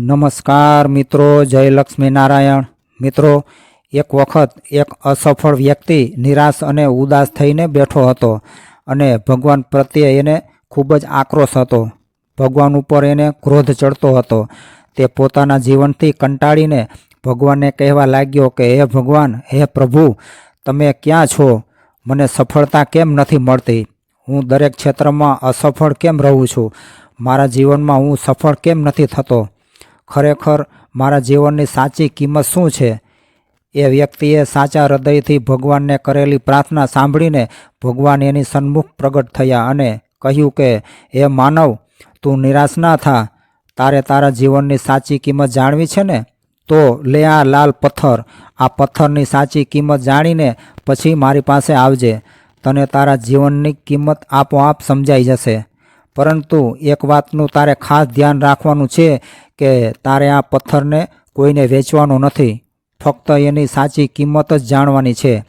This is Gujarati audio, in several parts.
નમસ્કાર મિત્રો, જય લક્ષ્મી નારાયણ મિત્રો, એક વખત એક અસફળ વ્યક્તિ નિરાશ અને ઉદાસ થઈને બેઠો હતો અને ભગવાન પ્રત્યે એને ખૂબ જ આક્રોશ હતો. ભગવાન ઉપર એને ક્રોધ ચડતો હતો. તે પોતાના જીવનથી કંટાળીને ભગવાનને કહેવા લાગ્યો કે, હે ભગવાન, હે પ્રભુ, તમે ક્યાં છો? મને સફળતા કેમ નથી મળતી? હું દરેક ક્ષેત્રમાં અસફળ કેમ રહું છું? મારા જીવનમાં હું સફળ કેમ નથી થતો? ખરેખર મારા જીવનની સાચી કિંમત શું છે? એ વ્યક્તિએ સાચા હૃદયથી ભગવાનને કરેલી પ્રાર્થના સાંભળીને ભગવાન એની સન્મુખ પ્રગટ થયા અને કહ્યું કે, હે માનવ, તું નિરાશ ના થા. તારે તારા જીવનની સાચી કિંમત જાણવી છે ને? તો લે આ લાલ પથ્થર. આ પથ્થરની સાચી કિંમત જાણીને પછી મારી પાસે આવજે. તને તારા જીવનની કિંમત આપોઆપ સમજાઈ જશે. પરંતુ એક વાતનું તારે ખાસ ધ્યાન રાખવાનું છે કે તારે આ પથ્થરને કોઈને વેચવાનો નથી. ફક્ત એની સાચી કિંમત જ જાણવાની છે.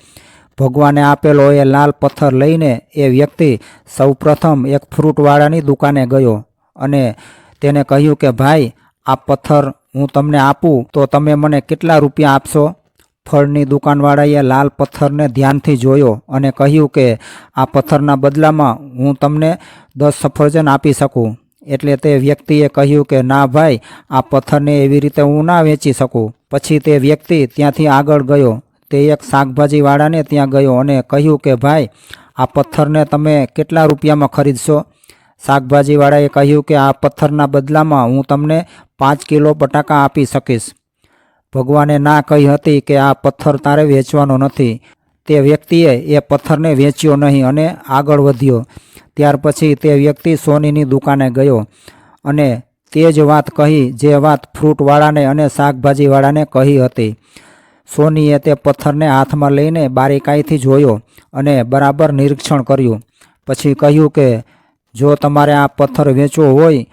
ભગવાને આપેલો એ લાલ પથ્થર લઈને એ વ્યક્તિ સૌપ્રથમ એક ફ્રૂટવાળાની દુકાને ગયો અને તેને કહ્યું કે, ભાઈ, આ પથ્થર હું તમને આપું, તો તમે મને કેટલા રૂપિયા આપશો? ફળની દુકાનવાળાએ લાલ પથ્થરને ધ્યાનથી જોયો અને કહ્યું કે, આ પથ્થરના બદલામાં હું તમને દસ સફરજન આપી શકું. એટલે તે વ્યક્તિએ કહ્યું કે, ના ભાઈ, આ પથ્થરને એવી રીતે હું ના વેચી શકું. પછી તે વ્યક્તિ ત્યાંથી આગળ ગયો. તે એક શાકભાજીવાળાને ત્યાં ગયો અને કહ્યું કે, ભાઈ, આ પથ્થરને તમે કેટલા રૂપિયામાં ખરીદશો? શાકભાજીવાળાએ કહ્યું કે, આ પથ્થરના બદલામાં હું તમને પાંચ કિલો બટાકા આપી શકીશ. ભગવાને ના કહી હતી કે, આ પથ્થર તારે વેચવાનો નથી. તે વ્યક્તિએ એ પથ્થરને વેચ્યો નહીં અને આગળ વધ્યો. ત્યાર પછી તે વ્યક્તિ સોનીની દુકાને ગયો અને તે જ વાત કહી, જે વાત ફ્રૂટવાળાને અને શાકભાજીવાળાને કહી હતી. સોનીએ તે પથ્થરને હાથમાં લઈને બારીકાઈથી જોયો અને બરાબર નિરીક્ષણ કર્યું. પછી કહ્યું કે, જો તમારે આ પથ્થર વેચવો હોય,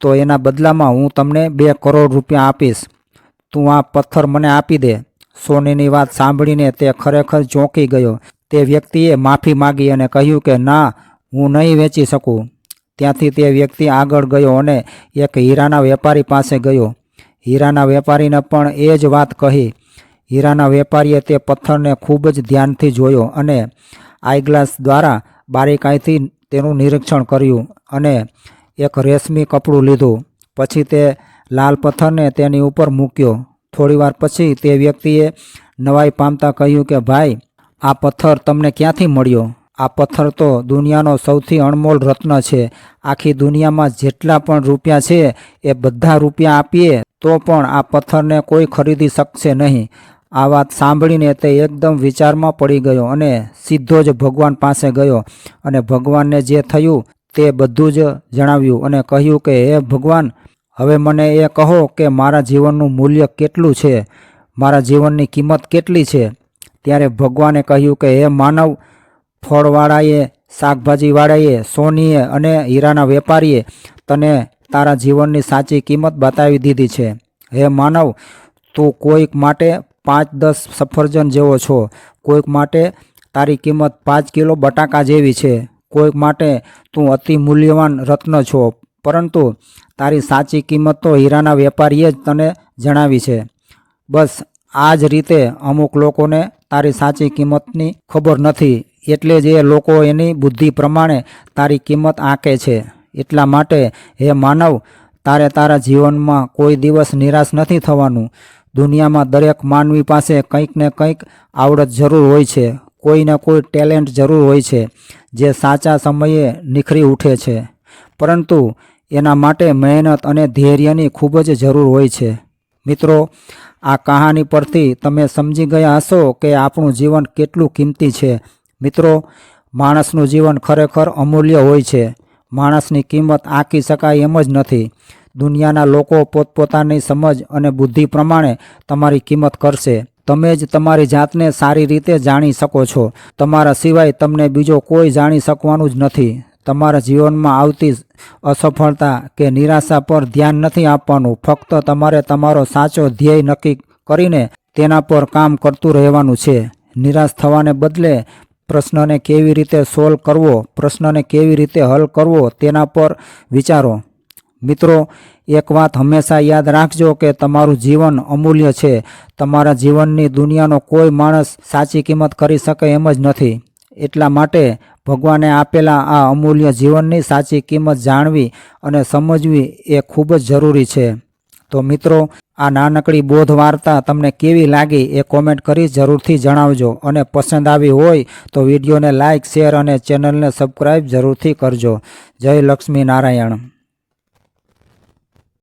તો એના બદલામાં હું તમને બે કરોડ રૂપિયા આપીશ. તું આ પથ્થર મને આપી દે. સોનીની વાત સાંભળીને તે ખરેખર ચોંકી ગયો. તે વ્યક્તિએ માફી માગી અને કહ્યું કે, ના હું નહીં વેચી શકું. ત્યાંથી તે વ્યક્તિ આગળ ગયો અને એક હીરાના વેપારી પાસે ગયો. હીરાના વેપારીને પણ એ જ વાત કહી. હીરાના વેપારીએ તે પથ્થરને ખૂબ જ ધ્યાનથી જોયો અને આઈગ્લાસ દ્વારા બારીકાઈથી તેનું નિરીક્ષણ કર્યું અને એક રેશમી કપડું લીધું. પછી તે લાલ પથ્થરને તેની ઉપર મૂક્યો. થોડીવાર પછી તે વ્યક્તિએ નવાઈ પામતા કહ્યું કે, ભાઈ, આ પથ્થર તમને ક્યાંથી મળ્યો? આ પથ્થર તો દુનિયાનો સૌથી અણમોલ રત્ન છે. આખી દુનિયામાં જેટલા પણ રૂપિયા છે એ બધા રૂપિયા આપીએ તો પણ આ પથ્થરને કોઈ ખરીદી શકશે નહીં. આ વાત સાંભળીને તે એકદમ વિચારમાં પડી ગયો અને સીધો જ ભગવાન પાસે ગયો અને ભગવાનને જે થયું તે બધું જ જણાવ્યું અને કહ્યું કે, હે ભગવાન, હવે મને એ કહો કે મારા જીવનનું મૂલ્ય કેટલું છે? મારા જીવનની કિંમત કેટલી છે? ત્યારે ભગવાને કહ્યું કે, હે માનવ ફળવાળાએ, શાકભાજીવાળાએ, સોનીએ અને હીરાના વેપારીએ તને તારા જીવનની સાચી કિંમત બતાવી દીધી છે. હે માનવ, તું કોઈક માટે પાંચ દસ સફરજન જેવો છો. કોઈક માટે તારી કિંમત પાંચ કિલો બટાકા જેવી છે. કોઈક માટે તું અતિ મૂલ્યવાન રત્ન છો. પરંતુ તારી સાચી કિંમત તો હીરાના વેપારીએ જ તને જણાવી છે. બસ, આ જ રીતે અમુક લોકોને તારી સાચી કિંમતની ખબર નથી. એટલે જ લોકો એની બુદ્ધિ પ્રમાણે તારી કિંમત આંકે છે. એટલા માટે, હે માનવ, તારે તારા જીવનમાં કોઈ દિવસ નિરાશ નથી થવાનું. દુનિયામાં દરેક માનવી પાસે કંઈક ને કંઈક આવડત જરૂર હોય છે. કોઈને કોઈ ટેલેન્ટ જરૂર હોય છે, જે સાચા સમયે નિખરી ઉઠે છે. પરંતુ એના માટે મહેનત અને ધૈર્યની ખૂબ જ જરૂર હોય છે. મિત્રો, આ કહાની પરથી તમે સમજી ગયા હશો કે આપણું જીવન કેટલું કિંમતી છે. મિત્રો, માણસનું જીવન ખરેખર અમૂલ્ય હોય છે. માણસની કિંમત આંકી શકાય એમ જ નથી. દુનિયાના લોકો પોતપોતાની સમજ અને બુદ્ધિ પ્રમાણે તમારી કિંમત કરશે. તમે જ તમારી જાતને સારી રીતે જાણી શકો છો. તમારા સિવાય તમને બીજો કોઈ જાણી શકવાનું જ નથી. તમારા જીવનમાં આવતી અસફળતા કે નિરાશા પર ધ્યાન નથી આપવાનું. ફક્ત તમારે તમારો સાચો ધ્યેય નક્કી કરીને તેના પર કામ કરતું રહેવાનું છે. નિરાશ થવાને બદલે પ્રશ્નને કેવી રીતે સોલ્વ કરવો, પ્રશ્નને કેવી રીતે હલ કરવો તેના પર વિચારો. મિત્રો, એક વાત હંમેશા યાદ રાખજો કે તમારું જીવન અમૂલ્ય છે. તમારા જીવનની દુનિયાનો કોઈ માણસ સાચી કિંમત કરી શકે એમ જ નથી. એટલા માટે ભગવાને આપેલા આ અમૂલ્ય જીવનની સાચી કિંમત જાણવી અને સમજવી એ ખૂબ જ જરૂરી છે. તો મિત્રો, આ નાનકડી બોધ વાર્તા તમને કેવી લાગી એ કોમેન્ટ કરી જરૂરથી જણાવજો. અને પસંદ આવી હોય તો વિડીયોને લાઇક શેર અને ચેનલને સબસ્ક્રાઈબ જરૂરથી કરજો. જય લક્ષ્મી નારાયણ.